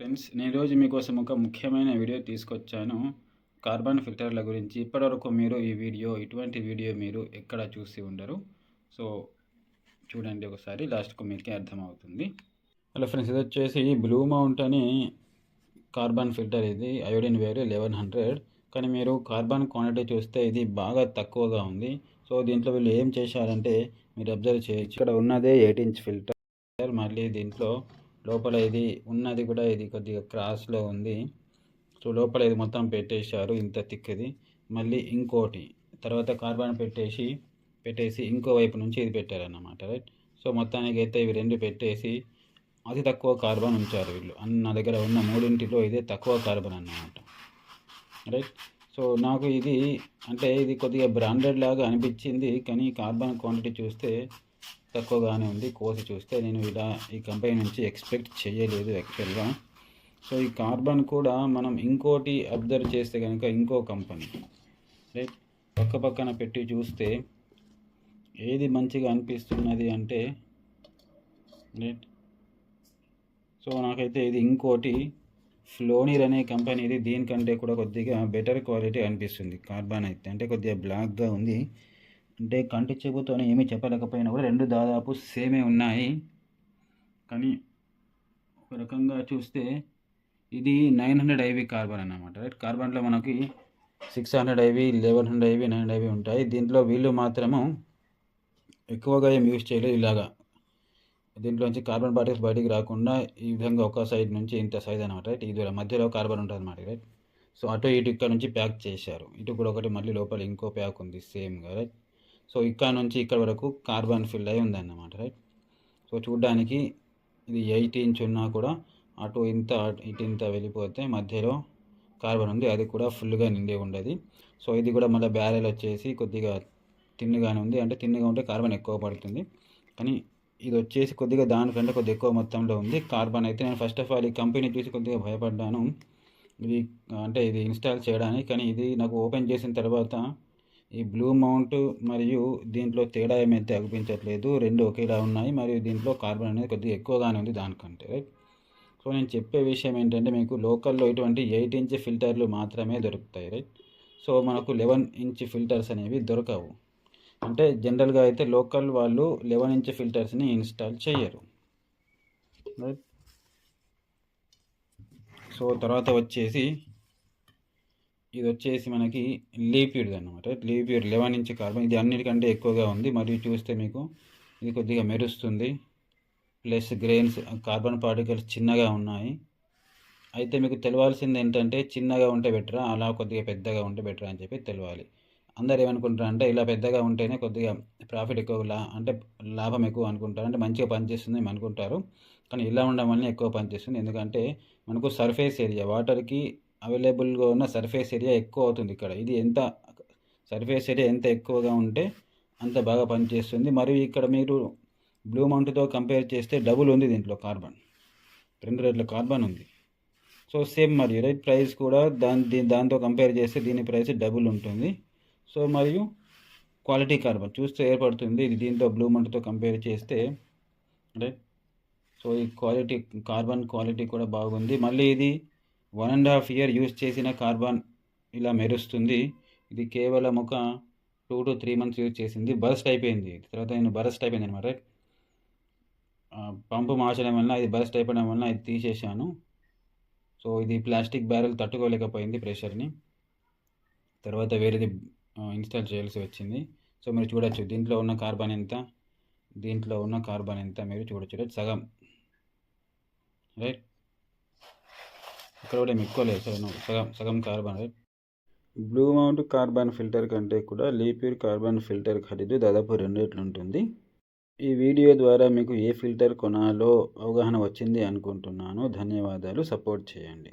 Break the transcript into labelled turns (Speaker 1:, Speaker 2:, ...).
Speaker 1: Friends నేను రోజు మీకోసం ఒక ముఖ్యమైన వీడియో తీసుకొచ్చాను. కార్బన్ ఫిల్టర్ల గురించి. ఇప్పటివరకు మీరు ఈ వీడియో ఇటువంటి వీడియో మీరు ఎక్కడ చూసి ఉండరు. సో చూడండి ఒకసారి. లాస్ట్కు మీకే అర్థమవుతుంది. హలో ఫ్రెండ్స్ ఇది వచ్చేసి బ్లూ మౌంట్ అని కార్బన్ ఫిల్టర్ ఇది. అయోడిన్ వేరు లెవెన్ హండ్రెడ్. కానీ మీరు కార్బన్ క్వాంటిటీ చూస్తే ఇది బాగా తక్కువగా ఉంది. సో దీంట్లో వీళ్ళు ఏం చేశారంటే మీరు అబ్జర్వ్ చేయొచ్చు. ఇక్కడ ఉన్నదే ఎయిట్ ఇంచ్ ఫిల్టర్. మళ్ళీ దీంట్లో లోపల ఇది ఉన్నది కూడా ఇది కొద్దిగా క్రాస్లో ఉంది. సో లోపల ఇది మొత్తం పెట్టేశారు ఇంత తిక్కది. మళ్ళీ ఇంకోటి తర్వాత కార్బన్ పెట్టేసి పెట్టేసి ఇంకో వైపు నుంచి ఇది పెట్టారన్నమాట రైట్ సో మొత్తానికి అయితే ఇవి రెండు పెట్టేసి అతి తక్కువ కార్బన్ ఉంచారు వీళ్ళు. అన్న నా దగ్గర ఉన్న మూడింటిలో ఇదే తక్కువ కార్బన్ అన్నమాట రైట్ సో నాకు ఇది అంటే ఇది కొద్దిగా బ్రాండెడ్ లాగా అనిపించింది కానీ కార్బన్ క్వాంటిటీ చూస్తే తక్కువగానే ఉంది. కోసి చూస్తే నేను ఇలా ఈ కంపెనీ నుంచి ఎక్స్పెక్ట్ చేయలేదు యాక్చువల్గా. సో ఈ కార్బన్ కూడా మనం ఇంకోటి అబ్జర్వ్ చేస్తే కనుక ఇంకో కంపెనీ. రైట్? పక్క పక్కన పెట్టి చూస్తే ఏది మంచిగా అనిపిస్తున్నది అంటే రైట్? సో నాకైతే ఇది ఇంకోటి ఫ్లోనీర్ అనే కంపెనీ ఇది దీనికంటే కూడా కొద్దిగా బెటర్ క్వాలిటీ అనిపిస్తుంది. కార్బన్ అయితే అంటే కొద్దిగా బ్లాక్గా ఉంది. అంటే కంటి చెబుతోనే ఏమీ చెప్పలేకపోయినా కూడా రెండు దాదాపు సేమే ఉన్నాయి. కానీ ఒక రకంగా చూస్తే ఇది నైన్ హండ్రెడ్ ఐవి కార్బన్ అన్నమాట. రైట్? కార్బన్లో మనకి six hundred IV eleven hundred IV nine IV ఉంటాయి. దీంట్లో వీళ్ళు మాత్రము ఎక్కువగా ఏం యూజ్ చేయలేదు ఇలాగా. దీంట్లోంచి కార్బన్ పార్టికల్స్ బయటికి రాకుండా ఈ విధంగా ఒక సైడ్ నుంచి ఇంత సైజ్ అనమాట రైట్? ఇది మధ్యలో కార్బన్ ఉంటుంది అనమాట రైట్? సో అటు ఇటు ఇక్కడ నుంచి ప్యాక్ చేశారు. ఇటు కూడా ఒకటి మళ్ళీ లోపల ఇంకో ప్యాక్ ఉంది సేమ్గా రైట్? సో ఇక్కడ నుంచి ఇక్కడ వరకు కార్బన్ ఫిల్ అయి ఉందన్నమాట రైట్ సో చూడ్డానికి ఇది ఎయిట్ ఇంచ్ ఉన్నా కూడా అటు ఇంత ఇటు ఇంత వెళ్ళిపోతే మధ్యలో కార్బన్ ఉంది అది కూడా ఫుల్గా నిండి ఉండదు. సో ఇది కూడా మళ్ళీ బ్యారెల్ వచ్చేసి కొద్దిగా తిన్నుగానే ఉంది అంటే తిన్నుగా ఉంటే కార్బన్ ఎక్కువ పడుతుంది. కానీ ఇది వచ్చేసి కొద్దిగా దానికంటే కొద్దిగా ఎక్కువ మొత్తంలో ఉంది. కార్బన్ అయితే నేను ఫస్ట్ ఆఫ్ ఆల్ ఈ కంపెనీ చూసి కొద్దిగా భయపడ్డాను. ఇది అంటే ఇది ఇన్స్టాల్ చేయడానికి కానీ ఇది నాకు ఓపెన్ చేసిన తర్వాత ఈ బ్లూ మౌంట్ మరియు దీంట్లో తేడా ఏమైతే అనిపించట్లేదు రెండు ఒకేలా ఉన్నాయి. మరియు దీంట్లో కార్బన్ అనేది కొద్దిగా ఎక్కువగానే ఉంది దానికంటే రైట్ సో నేను చెప్పే విషయం ఏంటంటే మీకు లోకల్లో ఇటువంటి ఎయిట్ ఇంచ్ ఫిల్టర్లు మాత్రమే దొరుకుతాయి రైట్ సో మనకు లెవెన్ ఇంచ్ ఫిల్టర్స్ అనేవి దొరకవు. అంటే జనరల్గా అయితే లోకల్ వాళ్ళు లెవెన్ ఇంచ్ ఫిల్టర్స్ని ఇన్స్టాల్ చేయరు రైట్ సో తర్వాత వచ్చేసి ఇది వచ్చేసి మనకి లీప్యూడ్ అనమాట లీప్యూడ్ లెవెన్ ఇంచ్ కార్బన్. ఇది అన్నిటికంటే ఎక్కువగా ఉంది. మరియు చూస్తే మీకు ఇది కొద్దిగా మెరుస్తుంది. ప్లస్ గ్రెయిన్స్ కార్బన్ పార్టికల్స్ చిన్నగా ఉన్నాయి. అయితే మీకు తెలవాల్సింది ఏంటంటే చిన్నగా ఉంటే బెటరా అలా కొద్దిగా పెద్దగా ఉంటే బెటర్ అని చెప్పి తెలియాలి అందరు ఏమనుకుంటారు అంటే ఇలా పెద్దగా ఉంటేనే కొద్దిగా ప్రాఫిట్ ఎక్కువ లా అంటే లాభం ఎక్కువ అనుకుంటారు. అంటే మంచిగా పనిచేస్తుంది అనుకుంటారు. కానీ ఇలా ఉండడం వల్ల ఎక్కువ పనిచేస్తుంది. ఎందుకంటే మనకు సర్ఫేస్ ఏరియా వాటర్కి అవైలబుల్గా ఉన్న సర్ఫేస్ ఏరియా ఎక్కువ అవుతుంది ఇక్కడ. ఇది ఎంత సర్ఫేస్ ఏరియా ఎంత ఎక్కువగా ఉంటే అంత బాగా పనిచేస్తుంది. మరియు ఇక్కడ మీరు బ్లూ మౌంట్తో కంపేర్ చేస్తే డబుల్ ఉంది దీంట్లో కార్బన్ రెండు రేట్ల కార్బన్ ఉంది. సో సేమ్ మరియు రైట్ ప్రైస్ కూడా దాని దాంతో కంపేర్ చేస్తే దీని ప్రైస్ డబుల్ ఉంటుంది. సో మరియు క్వాలిటీ కార్బన్ చూస్తే ఏర్పడుతుంది. ఇది దీంతో బ్లూ మౌంట్తో కంపేర్ చేస్తే రైట్ సో ఈ క్వాలిటీ కార్బన్ క్వాలిటీ కూడా బాగుంది. మళ్ళీ ఇది one and half year use చేసిన కార్బన్ ఇలా మెరుస్తుంది. ఇది కేవలం ఒక two to three months use చేసింది. బరస్ట్ అయిపోయింది. తర్వాత నేను బరస్ట్ అయిపోయింది అనమాట. పంపు మార్చడం వల్ల ఇది బరస్ట్ అయిపోవడం వల్ల ఇది తీసేసాను సో ఇది ప్లాస్టిక్ బ్యారెల్ తట్టుకోలేకపోయింది ప్రెషర్ని. తర్వాత వేరేది ఇన్స్టాల్ చేయాల్సి వచ్చింది. సో మీరు చూడొచ్చు. దీంట్లో ఉన్న కార్బన్ ఎంత? దీంట్లో ఉన్న కార్బన్ ఎంత? మీరు చూడొచ్చు. సగం. రైట్? ఇక్కడ కూడా ఏమి ఎక్కువ లేదు. సగం సగం సగం carbon Blue Mount carbon filter కంటే కూడా లీప్యూర్ కార్బన్ ఫిల్టర్ ఖరీదు దాదాపు రెండు రెట్లు ఉంటుంది. ఈ వీడియో ద్వారా మీకు ఏ ఫిల్టర్ కొనాలో అవగాహన వచ్చింది అనుకుంటున్నాను. ధన్యవాదాలు. సపోర్ట్ చేయండి.